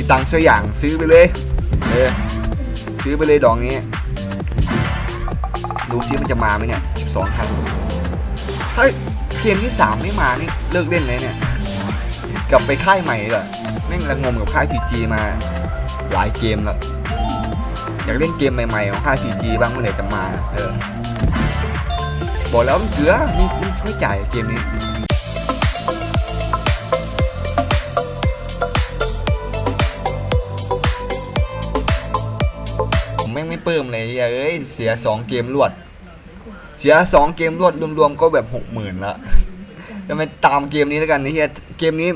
มีตังค์สักอย่างซื้อไปเลยเออซื้อไปเลยดอกนี้ดูซิมันจะมาไหมเนี่ย12ครั้งเฮ้ยเกมที่ 3 ไม่มานี่เลิกเล่นเลยเนี่ย กลับไปค่ายใหม่เลยแม่งระงมกับค่าย PG มาหลายเกมแล้วอยากเล่นเกมใหม่ๆของค่าย PG บ้างเมื่อไหร่จะมาเออบอกแล้วมันเกลือมีมีช่วยจ่ายเกมนี้ งไม่ปลื้มเลยเอ้ยเสียสองเกมรวด เสียสองเกมรวดรวมๆก็แบบหกหมื่นละจะไปตามเกมนี้แล้วกันนี่เฮียเกมนี้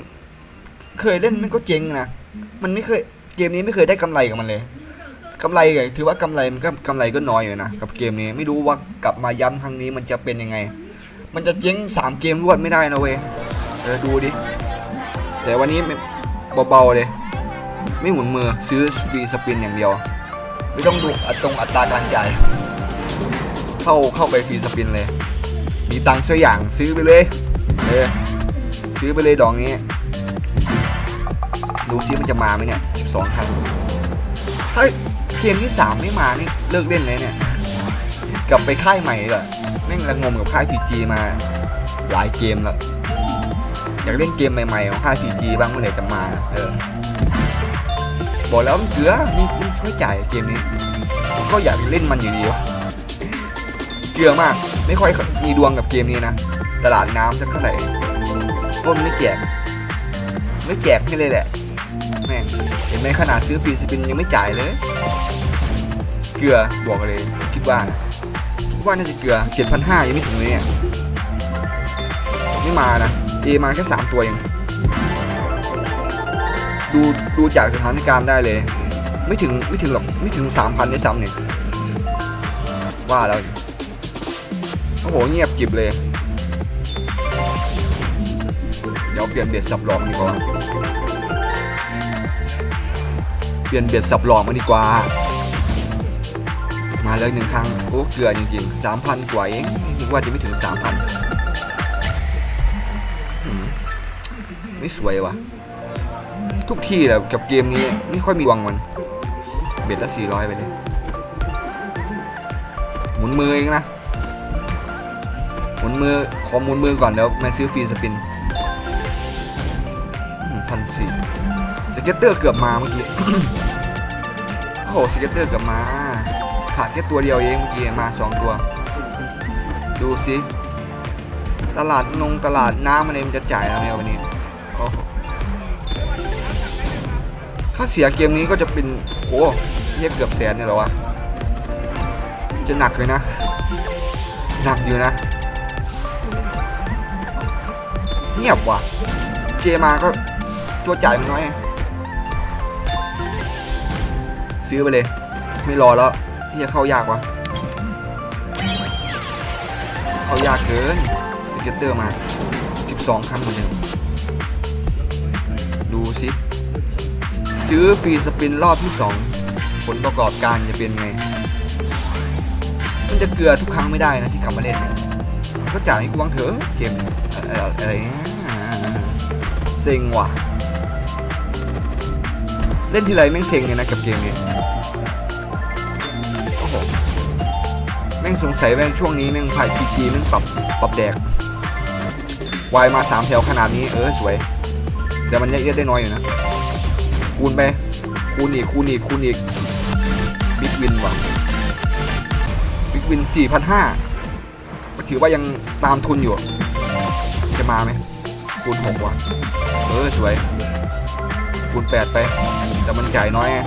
เคยเล่นมันก็เจ๊งนะมันไม่เคยเกมนี้ไม่เคยได้กำไรกับมันเลยกำไรถือว่ากำไรมันก็กำไรก็น้อยอยู่นะกับเกมนี้ไม่รู้ว่ากลับมาย้ำครั้งนี้มันจะเป็นยังไง มันจะเจ๊งสามเกมรวดไม่ได้นะเว้ยเออดูดิแต่วันนี้เบาๆเลย ไม่หมุนมือซื้อฟรีสปินอย่างเดียว ไม่ต้องดูอัตรงอัตราการจ่ายเข้าเข้าไปฟรีสปินเลย มีตังค์สักอย่างซื้อไปเลยเออซื้อไปเลยดอกนี้ดูซิมันจะมาไหมเนี่ย12ครั้งเฮ้ยเกมที่ 3 ไม่มานี่เลิกเล่นเลยเนี่ย กลับไปค่ายใหม่เลยแม่งระงมกับค่าย PG มาหลายเกมแล้ว อยากเล่นเกมใหม่ๆของค่าย PG บ้างเมื่อไหร่จะมาเออ บอกแล้วมันเกลือมีมีช่วยจ่ายเกมนี้ ก็อยากเล่นมันอยู่ดีวะเกลือมาก ไม่ค่อยมีดวงกับเกมนี้นะ ตลาดน้ำสักเท่าไหร่ก็มันไม่แจก ไม่แจกให้เลยแหละแม่งเห็นไหมขนาดซื้อฟรีสปินยังไม่จ่ายเลย เกลือบอกเลยคิดว่านะคิดว่าน่าจะเกลือ7,500ยังไม่ถึงเลยเนี่ยไม่มานะเอมาแค่สามตัวเอง ดูดูจากสถานการณ์ได้เลย ไม่ถึงไม่ถึงหรอกไม่ถึงสามพันได้ซ้ำเนี่ยว่าแล้วโอ้โหเงียบกิบเลย เดี๋ยวเปลี่ยนเบ็ดสับหลอกดีกว่าเปลี่ยนเบ็ดสับหลอกมาดีกว่า มาเลยหนึ่งครั้งโอ้เกลือจริงๆสามพันกว่าเองคิดว่าจะไม่ถึงสามพันไม่สวยว่ะ ทุกที่แหละกับเกมนี้ไม่ค่อยมีดวงมัน เบ็ดละ400ไปเลย หมุนมือเองนะ หมุนมือ ขอหมุนมือก่อนเดี๋ยวมาซื้อฟรีสปินพันสี่สเก็ตเตอร์เกือบมาเมื่อกี้ โอ้โหสเก็ตเตอร์เกือบมา ขาดแค่ตัวเดียวเองเมื่อกี้มาสองตัว ดูสิ ตลาดนงตลาดน้ำอะไรมันจะจ่ายแล้วไหมวันนี้ ถ้าเสียเกมนี้ก็จะเป็นโอ้เรียเกือบแสนเนี่ยหรอวะ จะหนักเลยนะ หนักอยู่นะ เงียบว่ะ เจมาก็ตัวจ่ายมันน้อย ซื้อไปเลย ไม่รอแล้วที่จะเข้ายากว่ะ เข้ายากเกินสเก็ตเตอร์มา 12 ครั้งเหมือนเดิมดูสิ ซื้อฟรีสปินรอบที่ 2 ผลประกอบการจะเป็นไง มันจะเกลือทุกครั้งไม่ได้นะที่กลับมาเล่นเนี่ยก็จ่ายให้กูบ้างเถอะเกมอะไรเซ็งว่ะ เล่นทีไรแม่งเซ็งเลยนะกับเกมนี้โอ้โหแม่งสงสัยแม่งช่วงนี้แม่งไพ่พีจีแม่งปรับปรับแดกวายมาสามแถวขนาดนี้เออสวย แต่มันเยอะๆได้น้อยอยู่นะ ไป คูณอีกคูณอีกคูณอีกบิ๊กวินว่ะบิ๊กวิน4,500ก็ถือว่ายังตามทุนอยู่ จะมาไหมคูณ6ว่ะ เออสวย คูณ8ไป แต่มันจ่ายน้อยไง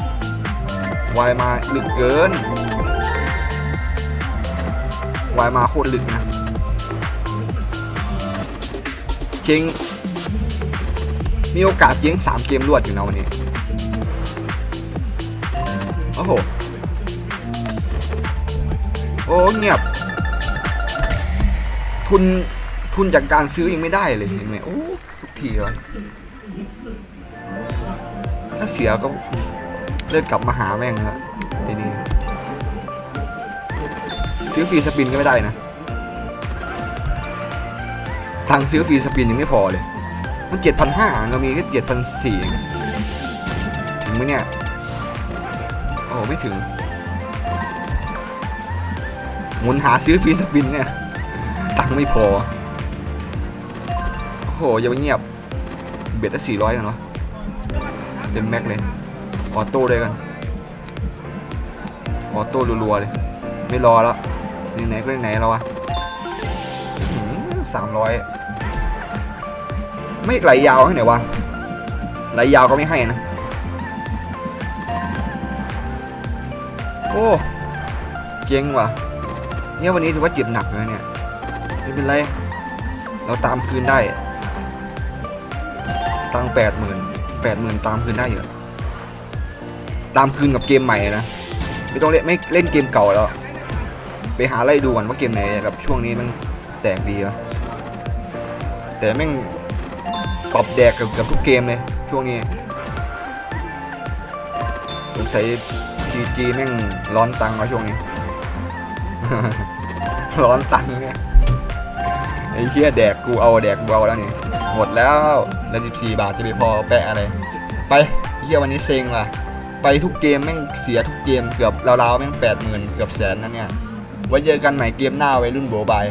วายมาลึกเกินวายมาโคตรลึกนะเชิงมีโอกาสเจ๊งสามเกมรวดอยู่นะวันนี้ โอ้โห โอ้เงียบ ทุน ทุนจากการซื้อยังไม่ได้เลยเห็นไหมโอ้ทุกทีเลยถ้าเสียก็เลิกกลับมาหาแม่งแล้วทีนี้ซื้อฟรีสปินก็ไม่ได้นะตังซื้อฟรีสปินยังไม่พอเลย มันเจ็ดพันห้าก็มีแค่เจ็ดพันสี่ถึงไหมเนี่ย อ้ไม่ถึง หมุนหาซื้อฟรีสปินเนี่ย ตังไม่พอ โอ้โหอย่าไปเงียบ เบ็ดละสี่ร้อยกันวะเต็มแม็กเลย ออโต้เลยกัน ออโต้รัวๆเลย ไม่รอแล้วไหนๆก็ไหนแล้ววะสามร้อยไม่ไหลยาวให้ไหนวะไหลยาวก็ไม่ให้นะ โอ้เก่งว่ะ เนี่ยวันนี้ถือว่าเจ็บหนักเลยเนี่ย ไม่เป็นไร เราตามคืนได้ ตังแปดหมื่นแปดหมื่นตามคืนได้อยู่ตามคืนกับเกมใหม่นะ ไม่ต้องเล่นไม่เล่นเกมเก่าแล้ว ไปหาไล่ดูก่อนว่าเกมไหนแบบช่วงนี้มันแตกดีวะแต่แม่งปรับแดกกับกับทุกเกมเลยช่วงนี้สงสัย PG แม่งร้อนตังค์มาช่วงนี้ ร้อนตังค์เนี่ยไอ้เหี้ยแดกกูเอาแดกกูเอาแล้วนี่หมดแล้วแล้ว14บาทจะไปพอแปะอะไร ไปเหี้ยวันนี้เซ็งว่ะ ไปทุกเกมแม่งเสียทุกเกมเกือบราวๆแม่งแปดหมื่นเกือบแสนนั่นเนี่ยไว้เจอกันใหม่เกมหน้าไว้รุ่นโบบาย